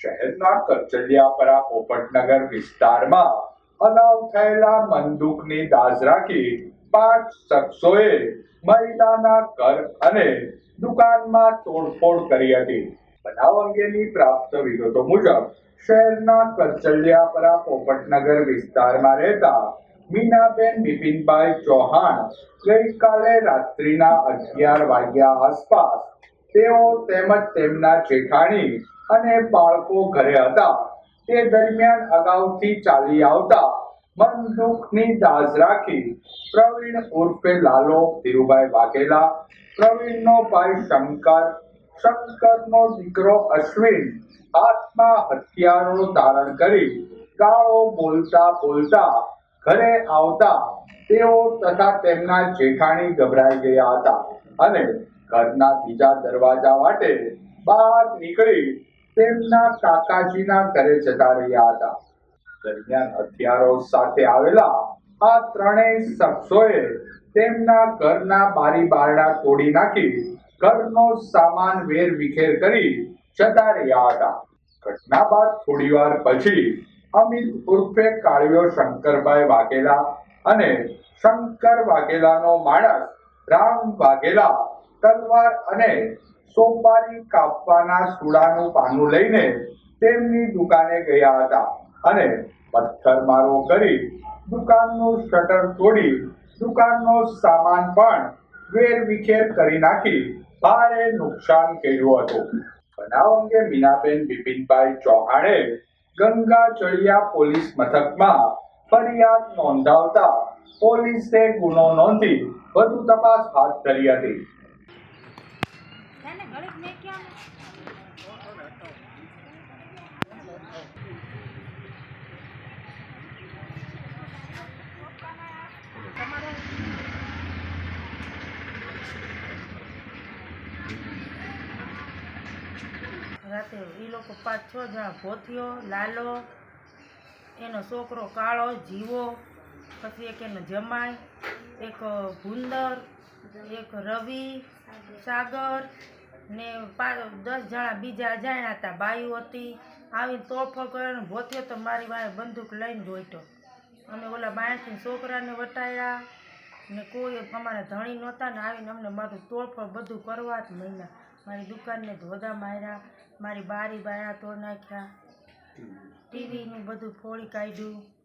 શહેરના કરચલિયાપરા પોપટનગર વિસ્તારમાં અનાવ થયેલા મંદુકની દાઝ રાખી પાંચ શખ્સોએ મહિલાના ઘર અને દુકાનમાં તોડફોડ કરી હતી. બનાવ અંગેની પ્રાપ્ત વિગતો મુજબ, શહેરના કરચલિયાપરા પોપટનગર વિસ્તારમાં રહેતા મીનાબેન બિપિનભાઈ ચૌહાણ ગઈકાલે રાત્રિના અગિયાર વાગ્યા આસપાસ તેઓ તેમજ તેમના જેઠાણી અને બાળકો ઘરે હતા. તે દરમિયાન અગાઉથી ચાલી આવતા બંદૂકની દાઝ રાખી પ્રવીણ ઉર્ફે લાલો, ધીરુભાઈ વાઘેલા, પ્રવીણનો ભાઈ શંકર, શંકરનો દીકરો અશ્વિન હાથમાં હથિયારો ધારણ કરી ગાળો બોલતા બોલતા ઘરે આવતા તેઓ તથા તેમના જેઠાણી ગભરાઈ ગયા હતા. અને ઘરના બીજા દરવાજા વાટે બહાર નીકળી તેમના કાકાજીના ઘરે જતા રહ્યા હતા. દરમિયાન હથિયારો સાથે આવેલા આ ત્રણેય શખ્સોએ તેમના ઘરના બારી બારણા તોડી નાખી, ઘરનો સામાન વેર વિખેર કરી જતા રહ્યા હતા. ઘટના બાદ થોડીવાર પછી અમિત ઉર્ફે કાળિયો શંકરભાઈ વાઘેલા અને શંકર વાઘેલાનો માણસ રામ વાઘેલા તલવાર અને સોમવારી કાપવાના સુડાનું પાનું લઈને તેમની દુકાને ગયા હતા અને પથ્થરમારો કરી દુકાનનું શટર તોડી દુકાનનો સામાન પણ વેરવિખેર કરી નાખી ભારે નુકસાન કર્યું હતું. બનાવ અંગે મીનાબેન બિપિનભાઈ ચૌહાણે ગંગા ચડિયા પોલીસ મથકમાં ફરિયાદ નોંધાવતા પોલીસે ગુનો નોંધી વધુ તપાસ હાથ ધરી હતી. રાતે એ લોકો પાંચ છ જણા ભોથિયો લાલો, એનો છોકરો કાળો, જીવો, પછી એક એનો જમાય એક ભૂંદર, એક રવિ, સાગર ને પા- દસ જણા બીજા અજાણ્યા હતા બાયું હતી આવી તોડફોડ કર્યો ભોત્યો તો મારી વાંહે બંદૂક લઈને જોઈતો. અમે ઓલા બાયણથી છોકરાને વટાયા ને કોઈ અમારા ધણી નહોતા ને આવીને અમને મારું તોડફોડ બધું કરવા જ મહિના મારી દુકાનને ધોધા માર્યા મારી બારી બાયા તોડ નાખ્યા. ટીવીનું બધું ફોડી કાઢ્યું.